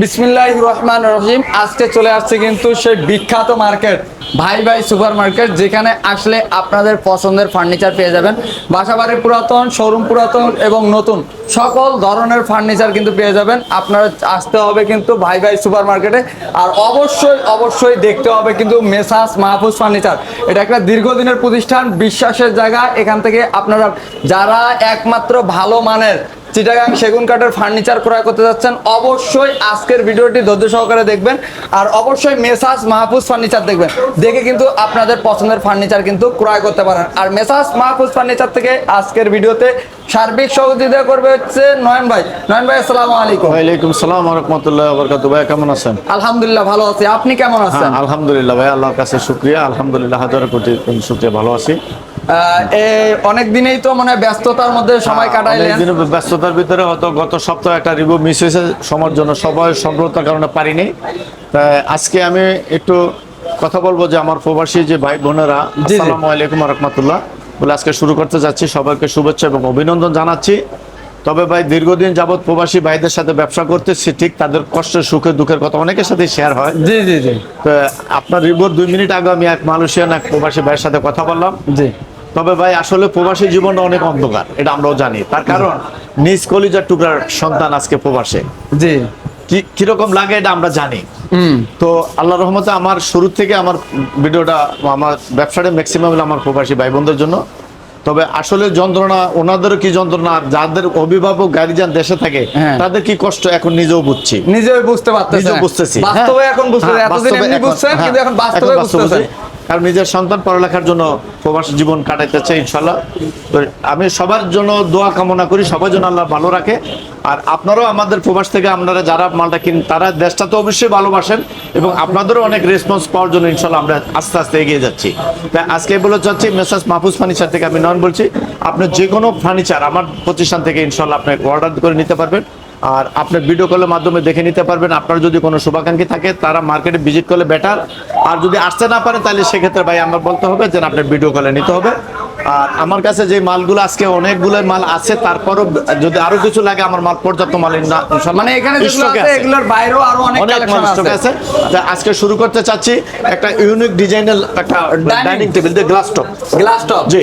বিসমিল্লাহ রহমান রহিম। আজকে চলে আসছে কিন্তু সেই বিখ্যাত মার্কেট, ভাই ভাই সুপার মার্কেট যেখানে আসলে আপনাদের পছন্দের ফার্নিচার পেয়ে যাবেন। বাসাবাড়ি পুরাতন শোরুম পুরাতন এবং নতুন। সকল ধরনের ফার্নিচার কিন্তু পেয়ে যাবেন। আপনারা আসতে হবে কিন্তু ভাই ভাই সুপার মার্কেটে আর অবশ্যই অবশ্যই দেখতে হবে কিন্তু মেসাস মাহফুজ ফার্নিচার। এটা একটা দীর্ঘদিনের প্রতিষ্ঠান, বিশ্বাসের জায়গা। এখান থেকে আপনারা যারা একমাত্র ভালো মানের চিটাগাং সেগুন কাঠের ফার্নিচার ক্রয় করতে যাচ্ছেন, অবশ্যই আজকের ভিডিওটি ধৈর্য সহকারে দেখবেন। আর অবশ্যই মেসাস মাহফুজ ফার্নিচার দেখবেন। দেখে কিন্তু আপনাদের পছন্দের ফার্নিচার কিন্তু ক্রয় করতে পারেন। আর মেসাস মাহফুজ ফার্নিচার থেকে আজকের ভিডিওতে সার্বিক সহযোগিতা করবে হচ্ছে নয়ন ভাই। নয়ন ভাই আসসালামু আলাইকুম। ওয়ালাইকুম সালাম রহমতুল্লাহ বরকাত ভাই কেমন আছেন? আলহামদুলিল্লাহ ভালো আছি। আপনি কেমন হ্যাঁ আছেন? আলহামদুলিল্লাহ ভাই আল্লাহর কাছে শুক্রিয়া। আলহামদুলিল্লাহ হাজার কোটি শুক্রিয়া ভালো আছি। অনেক দিনেই তো মানে ব্যস্ততার মধ্যে সময় কাটাইলেন। হ্যাঁ, ব্যস্ততার ভিতরে হয়তো গত সপ্তাহে একটা রিভিউ মিস হয়েছে সময়ের জন্য। সবাই সম্পূর্ণতার কারণে পারিনি। তাই আজকে আমি একটু কথা বলব যে আমার প্রবাসী যে ভাই বোনেরা আসসালামু আলাইকুম রহমতুল্লাহ। বলে আজকে শুরু করতে যাচ্ছি। সবাইকে শুভেচ্ছা এবং অভিনন্দন জানাচ্ছি। তবে ভাই দীর্ঘদিন যাবৎ প্রবাসী ভাইদের সাথে ব্যবসা করতেছি ঠিক তাদের কষ্ট সুখে দুঃখের কথা অনেকের সাথে শেয়ার হয়। জি জি জি। তো আপনার রিপোর্ট দুই মিনিট আগে আমি এক মালয়েশিয়ান এক প্রবাসী ভাইয়ের সাথে কথা বললাম। জি। তবে ভাই আসলে প্রবাসী জীবনটা অনেক অন্ধকার এটা আমরাও জানি। তার কারণ নিজ কলিজার টুকরার সন্তান আজকে প্রবাসে। জি। কীরকম লাগে এটা আমরা জানি। তো আল্লাহ রহমতে আমার শুরু থেকে আমার ভিডিওটা আমার ব্যবসাটা ম্যাক্সিমাম আমার প্রবাসী ভাই বোনদের জন্য। তবে আসলে যন্ত্রণা ওনাদেরও কি যন্ত্রণা যাদের অভিভাবক গাড়িযান দেশে থাকে হ্যাঁ। তাদের কি কষ্ট এখন নিজেও বুঝছি। নিজেও বুঝতে পারতেছেন। নিজেও বুঝতেছি। বাস্তবে হ্যাঁ। এখন বুঝতে এতদিন এমনি এখন- বুঝছেন হ্যাঁ, কিন্তু এখন বাস্তবে বুঝতেছেন। কারণ নিজের সন্তান পড়ালেখার জন্য প্রবাস জীবন কাটাইতেছে ইনশাল্লাহ তো আমি সবার জন্য দোয়া কামনা করি সবার জন্য আল্লাহ ভালো রাখে। আর আপনারাও আমাদের প্রবাস থেকে, আপনারা যারা মালটা কিন, তারা দেশটা তো অবশ্যই ভালোবাসেন এবং আপনাদেরও অনেক রেসপন্স পাওয়ার জন্য ইনশাল্লাহ আমরা আস্তে আস্তে এগিয়ে যাচ্ছি। তাই আজকে বলে চাচ্ছি মেসাজ মাহফুজ ফার্নিচার থেকে আমি নয়ন বলছি, আপনি যে কোনো ফার্নিচার আমার প্রতিষ্ঠান থেকে ইনশাল্লাহ আপনি অর্ডার করে নিতে পারবেন। আর আপনার ভিডিও কলের মাধ্যমে দেখে নিতে পারবেন। আপনার যদি কোনো শুভাকাঙ্ক্ষী থাকে, তারা মার্কেটে ভিজিট করলে বেটার আর যদি আসতে না পারে, তাহলে সেক্ষেত্রে ভাই আমার বলতে হবে যে আপনার ভিডিও কলে নিতে হবে। আর আমার কাছে যে মালগুলো আজকে অনেকগুলো মাল আছে তারপরও যদি আরও কিছু লাগে আমার মাল পর্যাপ্ত মাল মানে এখানে এগুলোর বাইরেও আরও অনেক মাল আছে। আজকে শুরু করতে চাচ্ছি একটা ইউনিক ডিজাইনের একটা ডাইনিং টেবিল দিয়ে গ্লাস টপ গ্লাস টপ জি,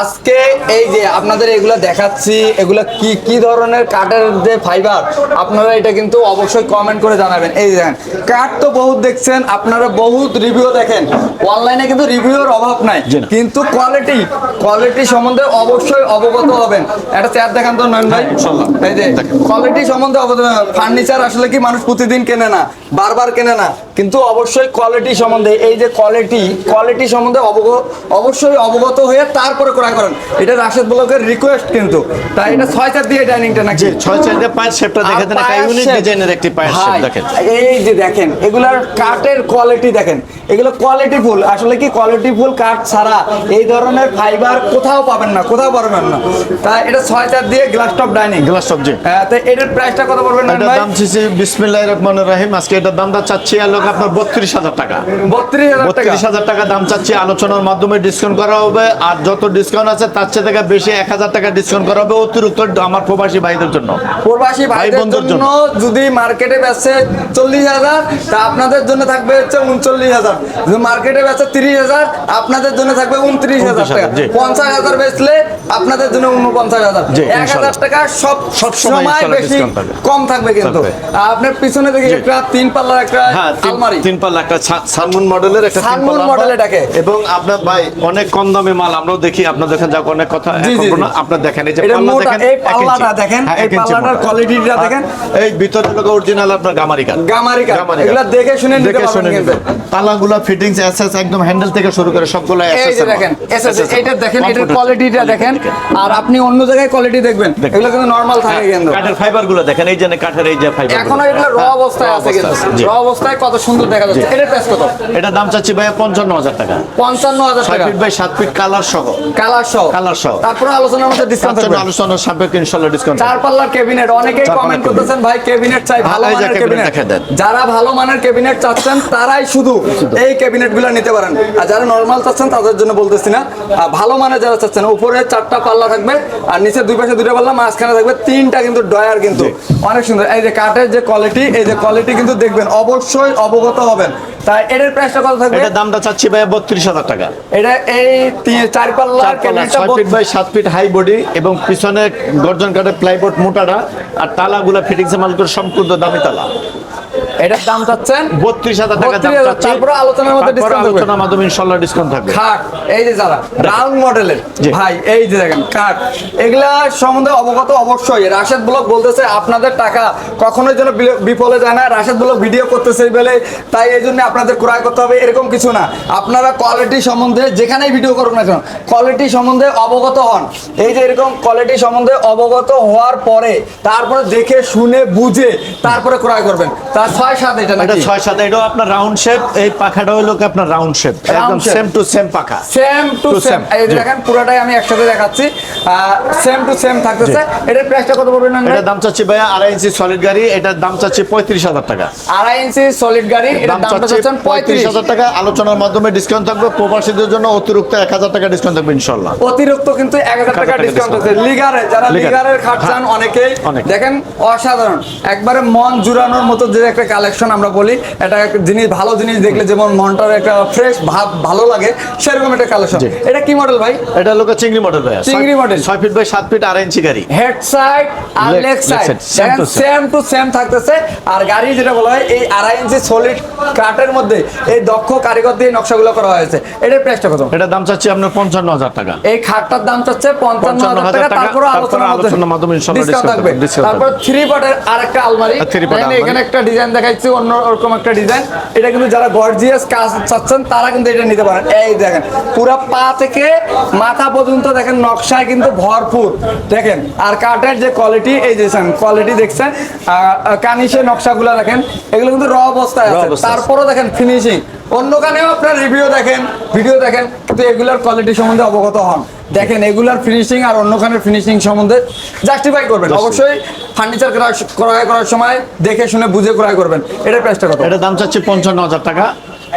আজকে এই যে আপনাদের এগুলো দেখাচ্ছি এগুলো কি কি ধরনের কাঠের যে ফাইবার আপনারা এটা কিন্তু অবশ্যই কমেন্ট করে জানাবেন। এই দেখেন কাঠ তো বহুত দেখছেন আপনারা বহুত রিভিউ দেখেন। অনলাইনে কিন্তু রিভিউর অভাব নাই। কিন্তু কোয়ালিটি কোয়ালিটি সম্বন্ধে অবশ্যই অবগত হবেন। একটা চেয়ার দেখান তো নয়ন ভাই। হ্যাঁ, এই যে কোয়ালিটি সম্বন্ধে অবগত ফার্নিচার আসলে কি মানুষ প্রতিদিন কেনে না বারবার কেনে না। কিন্তু অবশ্যই কোয়ালিটি সম্বন্ধে এই যে কোয়ালিটি কোয়ালিটি সম্বন্ধে অবগত অবশ্যই অবগত হয়ে তারপরে ক্রয় করেন। এটা রাশেদ ব্লকের রিকোয়েস্ট কিন্তু। তাই এটা ছয় চার দিয়ে ডাইনিংটা নাকি? ছয় চার দিয়ে পাঁচ শেপটা দেখে দেন একটা ইউনিক। ডিজাইনের একটি পায়ের শেপ দেখেন। এই যে দেখেন এগুলার কাঠের কোয়ালিটি দেখেন। এগুলো কোয়ালিটি ফুল। আসলে কি কোয়ালিটি ফুল কাঠ ছাড়া? এই ধরনের ফাইবার কোথাও পাবেন না কোথাও পাবেন না। তাই এটা ছয় চার দিয়ে glass top dining glass top জি। তো এটার প্রাইসটা কত পড়বে নয়ন এটার দাম চাচ্ছি বিসমিল্লাহ রহমান রহিম। আজকে এটার দামটা চাচ্ছি আর লোক আপনার বত্রিশ হাজার টাকা। বত্রিশ হাজার টাকা? বত্রিশ হাজার টাকা দাম চাচ্ছি। আলোচনার মাধ্যমে ডিসকাউন্ট করা হবে। আর যত ডিসকাউন্ট আছে তার চেয়ে থেকে বেশি এক হাজার টাকা ডিসকাউন্ট করা হবে অতিরিক্ত আমার প্রবাসী ভাইদের জন্য। প্রবাসী ভাইদের জন্য যদি মার্কেটে বেচে চল্লিশ হাজার তা আপনাদের জন্য থাকবে হচ্ছে উনচল্লিশ হাজার। যদি মার্কেটে বেচে তিরিশ হাজার আপনাদের জন্য থাকবে উনত্রিশ হাজার। 29,000 টাকা পঞ্চাশ হাজার বেচলে আপনাদের জন্য উনপঞ্চাশ হাজার। এক হাজার টাকা সব সব সময় সময় বেশি কম থাকবে কিন্তু। আপনার পিছনে দেখি একটা তিন পাল্লার একটা হ্যাঁ আলমারি। তিন পাল্লা একটা সা- মডেলের একটা তিন মডেল এটাকে। এবং আপনার ভাই অনেক কম দামে মাল আমরাও দেখি আপনার দেখেন যাক অনেক কথা আপনার দেখেন এই যে পাল্লা দেখেন এই পাল্লাটা দেখেন, হ্যাঁ, এই পাল্লাটার কোয়ালিটিটা দেখেন। এই ভিতরে অরিজিনাল আপনার গামারি। এগুলা দেখে শুনে নিতে পারবেন শুনে কিন্তু। নিতে। তালাগুলা ফিটিংস এসএস একদম হ্যান্ডেল থেকে শুরু করে সবগুলো এসএস যে দেখেন এসএস এটা দেখেন এটার কোয়ালিটিটা দেখেন। আর আপনি অন্য জায়গায় কোয়ালিটি দেখবেন। এগুলো কিন্তু নরমাল থাকে কিন্তু। কাঠের ফাইবারগুলো দেখেন এই যে কাঠের এই যে ফাইবার এখনও এগুলো র অবস্থায় আছে কিন্তু। র অবস্থায় কত সুন্দর দেখা যাচ্ছে। এটার প্রাইস কত? এটা দাম চাচ্ছি ভাইয়া পঞ্চান্ন টাকা। পঞ্চান্ন হাজার ছয় ফিট বাই সাত ফিট কালার সহ। কালার সহ। কালার সহ। তারপরে আলোচনার মধ্যে ডিসকাউন্ট থাকবে। আলোচনার সাপেক্ষে ইনশাল্লাহ ডিসকাউন্ট চার পাল্লার ক্যাবিনেট অনেকেই কমেন্ট করতেছেন ভাই ক্যাবিনেট চাই ভালো মানের ক্যাবিনেট যারা ভালো মানের ক্যাবিনেট চাচ্ছেন তারাই শুধু এই ক্যাবিনেটগুলো নিতে পারেন। আর যারা নরমাল চাচ্ছেন তাদের জন্য বলতেছি না ভালো মানে যারা চাচ্ছেন উপরে চারটা পাল্লা থাকবে আর নিচে দুই পাশে দুটো পাল্লা মাঝখানে থাকবে তিনটা কিন্তু ডয়ার কিন্তু। অনেক সুন্দর। এই যে কাঠের যে কোয়ালিটি এই যে কোয়ালিটি কিন্তু দেখবেন অবশ্যই অবগত হবেন। তাই এটার প্রাইসটা কত থাকবে? এটা দামটা চাচ্ছি ভাই বত্রিশ হাজার টাকা। এটা এই তিন- চার পাল্লা, ছয় ফিট বাই সাত ফিট হাই বডি এবং পিছনে গর্জন কাঠের প্লাইবোর্ড মোটাটা আর তালাগুলা ফিটিংস মাল করে সম্পূর্ণ দামি তালা। এটার দাম চাচ্ছেন? বত্রিশ হাজার টাকা দাম 32,000 চাচ্ছি। তারপরে আলোচনার মধ্যে থাকবে। আলোচনার মাধ্যমে ইনশাল্লাহ ডিসকাউন্ট থাকবে। খাট এই যে যারা রাউন্ড মডেলের ভাই এই যে দেখেন খাট। এগুলা সম্বন্ধে অবগত অবশ্যই। রাশেদ ব্লক বলতেছে আপনাদের টাকা কখনোই যেন বিফলে যায় না। রাশেদ ব্লক ভিডিও করতেছে বেলে তাই এই জন্য আপনাদের ক্রয় করতে হবে। এরকম কিছু না। আপনারা কোয়ালিটি সম্বন্ধে যেখানেই ভিডিও করুন না কেন কোয়ালিটি সম্বন্ধে অবগত হন। এই যে এরকম কোয়ালিটি সম্বন্ধে অবগত হওয়ার পরে তারপরে দেখে শুনে বুঝে তারপরে ক্রয় করবেন। তার ছয় সাত এটা এটা ছয় সাত এটাও আপনার রাউন্ড শেপ এই পাখাটা হলো কি আপনার রাউন্ড শেপ একদম সেম টু সেম পাখা। সেম টু সেম এই দেখেন পুরোটাই আমি একসাথে দেখাচ্ছি। সেম টু সেম থাকতেছে। এটার প্রাইসটা কত পড়বে না এটার দাম চাচ্ছি ভাইয়া আড়াই ইঞ্চি সলিড গাড়ি এটার দাম চাচ্ছি পঁয়ত্রিশ হাজার টাকা। আড়াই ইঞ্চি সলিড গাড়ি এটার দাম চাচ্ছেন পঁয়ত্রিশ পঁয়ত্রিশ হাজার টাকা। আলোচনার মাধ্যমে ডিসকাউন্ট থাকবে। প্রবাসীদের জন্য অতিরিক্ত এক হাজার টাকা ডিসকাউন্ট থাকবে ইনশাল্লাহ অতিরিক্ত কিন্তু এক হাজার টাকা ডিসকাউন্ট আছে লিগারে যারা লিগারের খাট চান হ্যাঁ। অনেকেই দেখেন অসাধারণ। একবারে মন জুড়ানোর মতো যে একটা কালেকশন আমরা বলি। এটা জিনিস ভালো জিনিস দেখলে যেমন মনটার একটা ফ্রেশ ভাব ভালো লাগে সেরকম একটা কালেকশন এটা কি মডেল ভাই? এটা লোক চিংড়ি মডেল ভাই চিংড়ি model। ছয় ফিট বাই সাত ফিট আড়াই ইঞ্চি গাড়ি। Head side R leg side. Same to same থাকতেছে। আর গাড়ি যেটা বলা হয় এই আড়াই ইঞ্চি সলিড কাঠের মধ্যে এই দক্ষ কারিগর দিয়ে নকশাগুলো করা হয়েছে। এটার প্রাইসটা কত? এটার দাম চাচ্ছি আপনার পঞ্চান্ন হাজার টাকা। এই খাটটার দাম চাচ্ছে পঞ্চান্ন হাজার 55,000 টাকা। তারপরে আলোচনার মাধ্যমে ডিসকাউন্ট থাকবে। তারপর থ্রি পার্টের আরেকটা আলমারি। এখানে একটা ডিজাইন দেখাচ্ছি অন্য রকম একটা ডিজাইন এটা কিন্তু যারা গর্জিয়াস কাজ চাচ্ছেন তারা কিন্তু এটা নিতে পারেন। এই দেখেন পুরো পা থেকে মাথা পর্যন্ত দেখেন নকশায় কিন্তু ভরপুর। দেখেন আর কাঠের যে কোয়ালিটি এই যে কোয়ালিটি দেখছেন কানিসের নকশাগুলো দেখেন এগুলো কিন্তু র অবস্থায় আছে। তারপরও দেখেন ফিনিশিং অন্য কানেও আপনার রিভিউ দেখেন ভিডিও দেখেন কিন্তু এগুলার কোয়ালিটি সম্বন্ধে অবগত হন। দেখেন এগুলার ফিনিশিং আর অন্য খানের ফিনিশিং সম্বন্ধে জাস্টিফাই করবেন। অবশ্যই ফার্নিচার ক্রয় করার সময় দেখে শুনে বুঝে ক্রয় করবেন। এটা প্রাইসটা কত? এটা দাম চাচ্ছে পঞ্চান্ন হাজার টাকা।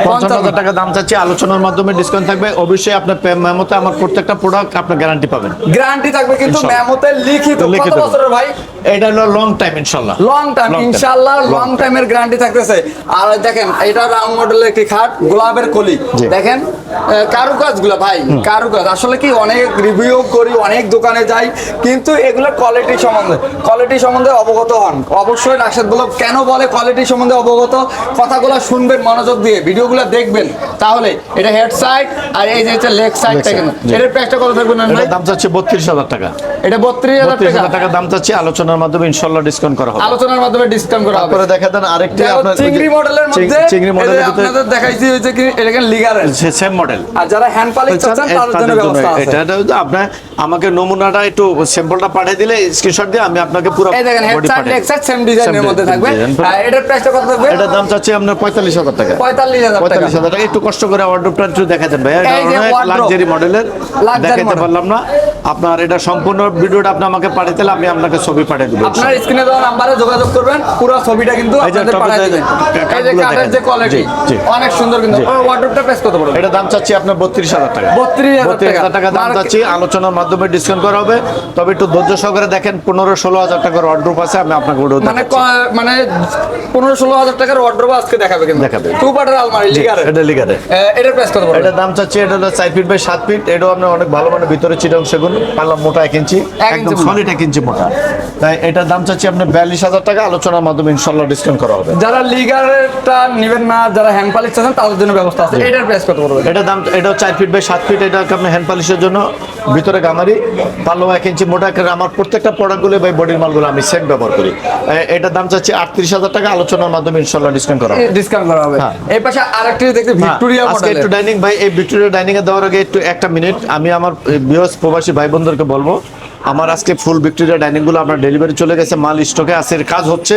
পঞ্চান্ন। হাজার টাকা দাম চাচ্ছি। আলোচনার মাধ্যমে ডিসকাউন্ট থাকবে। অবশ্যই আপনার মেমোতে আমার প্রত্যেকটা প্রোডাক্ট আপনার গ্যারান্টি পাবেন। গ্যারান্টি থাকবে কিন্তু। মেমোতে লিখিত। কত লিখিত। বছরের ভাই? এটা হলো লং টাইম ইনশাল্লাহ। লং টাইম ইনশাল্লাহ ইনশাআল্লাহ লং. টাইমের গ্যারান্টি থাকতেছে। আর দেখেন এটা রাউন্ড মডেলের একটি খাট গোলাপের কলি। দেখেন কারুকাজগুলো ভাই কারুকাজ। আসলে কি অনেক রিভিউ করি অনেক দোকানে যাই কিন্তু এগুলো কোয়ালিটি সম্বন্ধে কোয়ালিটি সম্বন্ধে অবগত হন। অবশ্যই রাশেদগুলো কেন বলে কোয়ালিটি সম্বন্ধে অবগত? কথাগুলো শুনবেন মনোযোগ দিয়ে। ভিডিওগুলো দেখবেন। তাহলে এটা হেড সাইড আর এই যে লেগ সাইডটা জি। এটার প্রাইসটা কত থাকবে না ভাই? দাম চাচ্ছি বত্রিশ হাজার টাকা। এটা বত্রিশ হাজার টাকা। দাম চাচ্ছি আলোচনার মাধ্যমে ইনশাল্লাহ ডিসকাউন্ট করা হবে। আলোচনার মাধ্যমে ডিসকাউন্ট করা হবে। তারপরে দেখা দেন আরেকটি আপনার চিংড়ি মডেলের মধ্যে চিংড়ি মডেলের ভিতরে আপনাদের দেখাইছি হচ্ছে কি এটা লিগারের সেম মডেল আর যারা হ্যান্ড পালিশ চাচ্ছেন তাদের জন্য ব্যবস্থা আছে। এটা আপনার আমাকে নমুনাটা একটু স্যাম্পলটা পাঠিয়ে দিলে স্ক্রিনশট দিয়ে আমি আপনাকে পুরো এই দেখেন head body side leg side same ডিজাইনের মধ্যে থাকবে। আর এটার প্রাইসটা কত থাকবে? এটার দাম চাচ্ছি আপনার পঁয়তাল্লিশ হাজার টাকা। পঁয়তাল্লিশ হাজার টাকা। একটু কষ্ট করে ওয়ার্ডরোবটা একটু দেখা দেন ভাই এটা অনেক লাক্সারি মডেলের দেখাতে পারলাম না। আপনার এটা সম্পূর্ণ ভিডিওটা আপনি আমাকে পাঠিয়ে দিলে আমি আপনাকে ছবি পাঠিয়ে দেবো আপনার স্ক্রিনে দেওয়া নাম্বারে যোগাযোগ করবেন। পুরো ছবিটা কিন্তু আপনাদের পাঠিয়ে দিবেন। এই যে কাঠের যে কোয়ালিটি। অনেক সুন্দর কিন্তু। ওয়ার্ডরোবটা এটা দাম চাচ্ছি আপনার বত্রিশ হাজার টাকা। বত্রিশ হাজার টাকা। দাম চাচ্ছি আলোচনার মাধ্যমে ডিসকাউন্ট করা হবে। তবে একটু ধৈর্য সহকারে দেখেন পনেরো ষোলো হাজার টাকার অর্ডার আছে আমি আপনাকে ওটা মানে মানে পনেরো ষোলো হাজার টাকার ওয়ার্ড্রোব আজকে দেখাবে কিন্তু। দেখাবে। টু পার্টের আলমারি লিগারের এটা লিগারে এটার প্রাইস কত পড়বে? এটার দাম চাচ্ছি এটা হলো চার ফিট বাই সাত ফিট এটাও আপনার অনেক ভালো মানে ভিতরে চিটং সেগুন পারলাম মোটা এক ইঞ্চি এক একদম সলিড এক ইঞ্চি মোটা। তাই এটার দাম চাচ্ছি আপনার বিয়াল্লিশ হাজার টাকা আলোচনার মাধ্যমে ইনশাল্লাহ ডিসকাউন্ট করা হবে। যারা লিগারেরটা নেবেন না যারা হ্যান্ড পালিশ চাচ্ছেন তাদের জন্য ব্যবস্থা আছে। এটার প্রাইস কত পড়বে? এটার দাম এটাও চার ফিট বাই সাত ফিট এটা আপনার হ্যান্ড পলিশের জন্য? ভিতরে গামারি পালো এক ইঞ্চি মোটা আমার প্রত্যেকটা প্রোডাক্টগুলো বাই বডির মালগুলো আমি সেম ব্যবহার করি। এটার দাম চাচ্ছি আটত্রিশ হাজার টাকা আলোচনার মাধ্যমে ইনশাল্লাহ ডিসকাউন্ট করা হবে। ডিসকাউন্ট করা হবে। হ্যাঁ। এই পাশে আরেকটি দেখতে ভিক্টোরিয়া হ্যাঁ, আজকে একটু ডাইনিং ভাই এই ভিক্টোরিয়া ডাইনিং এ দেওয়ার আগে একটু একটা মিনিট আমি আমার বিহস প্রবাসী ভাই বোনদেরকে বলব আমার আজকে ফুল ভিক্টোরিয়া ডাইনিংগুলো আপনার ডেলিভারি চলে গেছে মাল স্টকে আছে কাজ হচ্ছে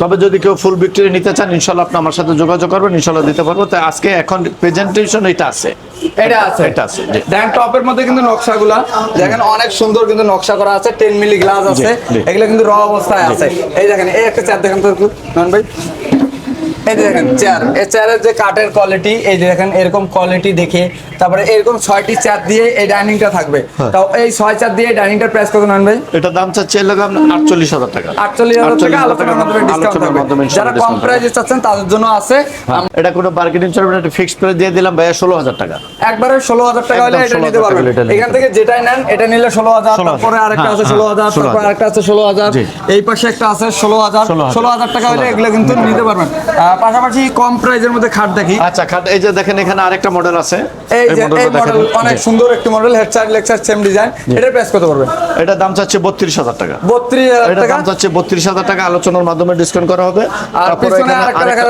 তবে যদি কেউ ফুল বিক্রি নিতে চান ইনশাল্লাহ আপনি আমার সাথে যোগাযোগ করবেন ইনশাল্লাহ দিতে পারব। তাই আজকে এখন প্রেজেন্টেশন এটা আছে। এটা আছে। এটা আছে। দেখেন টপের মধ্যে কিন্তু নকশাগুলা দেখেন অনেক সুন্দর কিন্তু নকশা করা আছে 10 মিলি গ্লাস আছে এগুলা এগুলো কিন্তু র অবস্থায় আছে। এই দেখেন এই একটা চার দেখেন তো নন ভাই। এই যে দেখেন চেয়ার এই চেয়ারের যে কাঠের কোয়ালিটি এই যে দেখেন এরকম কোয়ালিটি দেখে তারপরে এরকম ছয়টি চেয়ার দিয়ে এই ডাইনিংটা থাকবে। হ্যাঁ। তো এই ছয় চেয়ার দিয়ে ডাইনিংটা প্রাইস কত নেন ভাই? এটা দাম চাচ্ছে এর লগে আপনার আটচল্লিশ হাজার টাকা। আটচল্লিশ হাজার টাকা আলোচনার মাধ্যমে ডিসকাউন্ট থাকবে। যারা কম প্রাইসে চাচ্ছেন তাদের জন্য আছে। এটা কোনো মার্কেটিং চলবে না ফিক্সড প্রাইস দিয়ে দিলাম ভাইয়া ষোলো হাজার টাকা। একবারে ষোলো হাজার টাকা হলে এটা নিতে পারবেন। এখান থেকে যেটাই নেন এটা নিলে ষোলো হাজার 16,000 তারপরে আরেকটা আছে হ্যাঁ, ষোলো হাজার হ্যাঁ, তারপর 16,000 আরেকটা আছে ষোলো হাজার। এই পাশে একটা আছে ষোলো হাজার 16,000 ষোলো হাজার টাকা হলে এগুলো কিন্তু নিতে পারবেন। পাশাপাশি কম প্রাইজের মধ্যে খাট দেখি। আচ্ছা খাট এই যে দেখেন এখানে আরেকটা মডেল আছে। এই যে এই মডেল অনেক সুন্দর একটি মডেল সাইড সেম ডিজাইন এটার প্রাইস কত পড়বে? এটা দাম চাচ্ছে বত্রিশ হাজার টাকা। বত্রিশ হাজার এটা টাকা? দাম চাচ্ছে বত্রিশ হাজার টাকা আলোচনার মাধ্যমে ডিসকাউন্ট করা হবে। আর পিছনে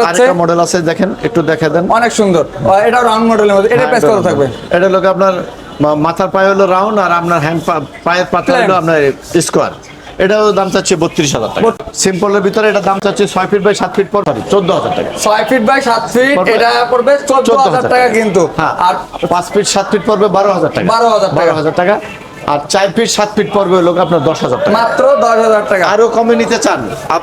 আরেকটা মডেল আছে দেখেন একটু দেখে দেন। অনেক সুন্দর। এটা রাউন্ড মডেলের মধ্যে। এটার প্রাইস কত থাকবে? এটা লোক আপনার মাথার পায়ে হলো রাউন্ড আর আপনার হ্যান্ড পায়ের পাতা হলো আপনার স্কোয়ার এটাও দাম চাচ্ছে বত্রিশ হাজার টাকা। সিম্পলের ভিতরে এটা দাম চাচ্ছে ছয় ফিট বাই সাত ফিট পর চোদ্দ হাজার টাকা। ছয় ফিট বাই সাত ফিট এটা পড়বে চোদ্দ হাজার টাকা কিন্তু। হ্যাঁ আর আর পাঁচ ফিট সাত ফিট পড়বে বারো হাজার টাকা। বারো হাজার বারো হাজার টাকা। আর চার ফিট সাত ফিট পড়বে হলো আপনার দশ হাজার টাকা। মাত্র দশ হাজার টাকা। আরও কমে নিতে চান। আর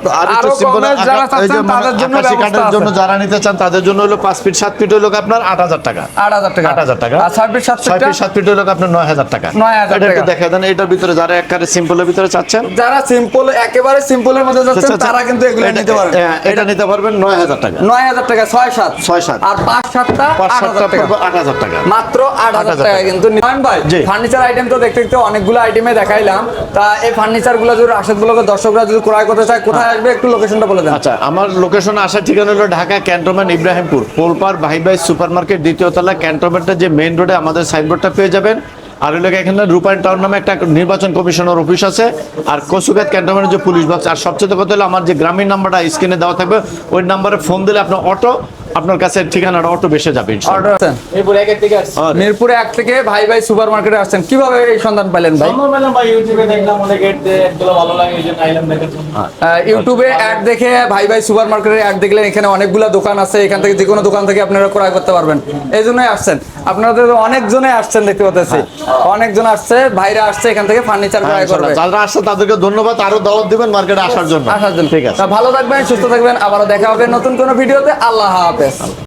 মানে কাঠের জন্য যারা নিতে চান তাদের জন্য হলো পাঁচ ফিট সাত ফিট হলো আপনার আট হাজার টাকা। আট হাজার টাকা। আট হাজার টাকা। ছয় ফিট সাত ছয় ফিট সাত ফিট হলো আপনার নয় হাজার টাকা। 9,000 এটা একটু টাকা। দেখা দেন এটার ভিতরে যারা একবারে সিম্পলের ভিতরে চাচ্ছেন। যারা সিম্পল একেবারে সিম্পলের মধ্যে চাচ্ছেন, তারা কিন্তু এগুলো নিতে পারবেন। হ্যাঁ, এটা নিতে পারবেন নয় হাজার টাকা। নয় হাজার টাকা ছয় সাত। ছয় সাত। আর পাঁচ সাতটা পাঁচ আট হাজার টাকা। আট হাজার টাকা। মাত্র আট হাজার টাকা টাকা। কিন্তু। ভাই ফার্নিচার আইটেম তো দেখতে দেখতে অনেকগুলো আইটেমে দেখাইলাম। তা এই ফার্নিচারগুলো যদি রাশেদ দর্শকরা যদি ক্রয় করতে চায়, কোথায় আসবে? একটু লোকেশনটা বলে দেন। আচ্ছা আমার লোকেশন আসার ঠিকানা হলো ঢাকা ক্যান্টনমেন্ট ইব্রাহিমপুর। পোলপার ভাই ভাই সুপার মার্কেট দ্বিতীয় তলা, ক্যান্টনমেন্টের যে মেইন রোডে আমাদের সাইনবোর্ডটা পেয়ে যাবেন। আর হলো এখানে রূপায়ণ টাউন নামে একটা নির্বাচন কমিশনের অফিস আছে। আর কসুগাত ক্যান্টনমেন্টের যে পুলিশ বক্স আর সবচেয়ে কথা হলো আমার যে গ্রামীণ নাম্বারটা স্ক্রিনে দেওয়া থাকবে, ওই নাম্বারে ফোন দিলে আপনার অটো আপনার কাছে ঠিকানাটা অটো বেসে যাবে থেকে আসছি। মিরপুরে এক থেকে ভাই ভাই সুপার মার্কেটে আসছেন। কীভাবে এই সন্ধান পাইলেন ভাই? সম্ভব পেলাম ভাই ইউটিউবে দেখলাম অনেক ভালো লাগে এই জন্য আইলাম দেখার ইউটিউবে অ্যাড দেখে ভাই ভাই সুপার মার্কেটের অ্যাড দেখলেন এখানে অনেকগুলো দোকান আছে এখান থেকে যে কোনো দোকান থেকে আপনারা ক্রয় করতে পারবেন। এই জন্যই আসছেন। আপনাদের অনেকজনে আসছেন দেখতে পাচ্ছি। অনেকজন আসছে ভাইরা আসছে এখান থেকে ফার্নিচার ক্রয় করবে। যারা আসছে তাদেরকে ধন্যবাদ। আরও দাওয়াত দিবেন মার্কেটে আসার জন্য। আসার জন্য। ঠিক আছে। ভালো থাকবেন সুস্থ থাকবেন। আবারও দেখা হবে নতুন কোনো ভিডিওতে। আল্লাহ হাফেজ